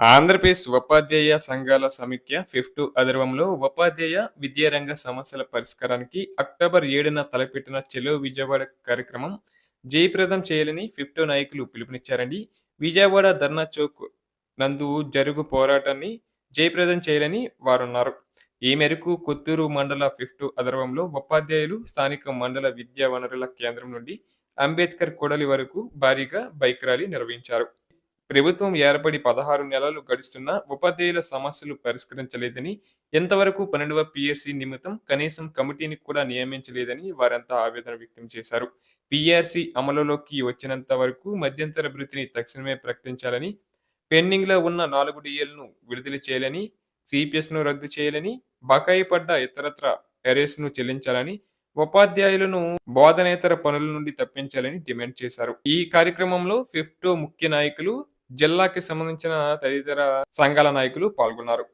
ఆంధ్రప్రదేశ్ ఉపాధ్యాయ సంఘాల సమీఖ్య ఫిఫ్త్ అదర్వంలో ఉపాధ్యాయ విద్యారంగ సమస్యల పరిష్కారానికి అక్టోబర్ ఏడున తలపెట్టిన చెలో విజయవాడ కార్యక్రమం జయప్రదం చేయాలని ఫిఫ్త్ నాయకులు పిలుపునిచ్చారండి. విజయవాడ ధర్నా చౌక్ నందు జరుగు పోరాటాన్ని జయప్రదం చేయాలని వారున్నారు. ఈ మేరకు కొత్తూరు మండల ఫిఫ్త్ అదర్వంలో ఉపాధ్యాయులు స్థానిక మండల విద్యా వనరుల కేంద్రం నుండి అంబేద్కర్ కొడలి వరకు భారీగా బైక్ ర్యాలీ నిర్వహించారు. ప్రభుత్వం ఏర్పడి పదహారు నెలలు గడుస్తున్న ఉపాధ్యాయుల సమస్యలు పరిష్కరించలేదని ఎంతవరకు పన్నెండవ పిఆర్సీ నిమిత్తం కనీసం కమిటీని కూడా నియమించలేదని వారంతా ఆవేదన వ్యక్తం చేశారు. పిఆర్సీ అమలులోకి వచ్చినంత వరకు మధ్యంతర భృతిని తక్షణమే ప్రకటించాలని పెండింగ్లో ఉన్న నాలుగు డిఎల్ను విడుదల చేయాలని సిపిఎస్ను రద్దు చేయాలని బకాయి పడ్డ ఇతరత్ర ఎరేస్ను చెల్లించాలని ఉపాధ్యాయులను బోధనేతర పనుల నుండి తప్పించాలని డిమాండ్ చేశారు. ఈ కార్యక్రమంలో ఫిఫ్టో ముఖ్య నాయకులు జిల్లాకి సంబంధించిన తదితర సంఘాల నాయకులు పాల్గొన్నారు.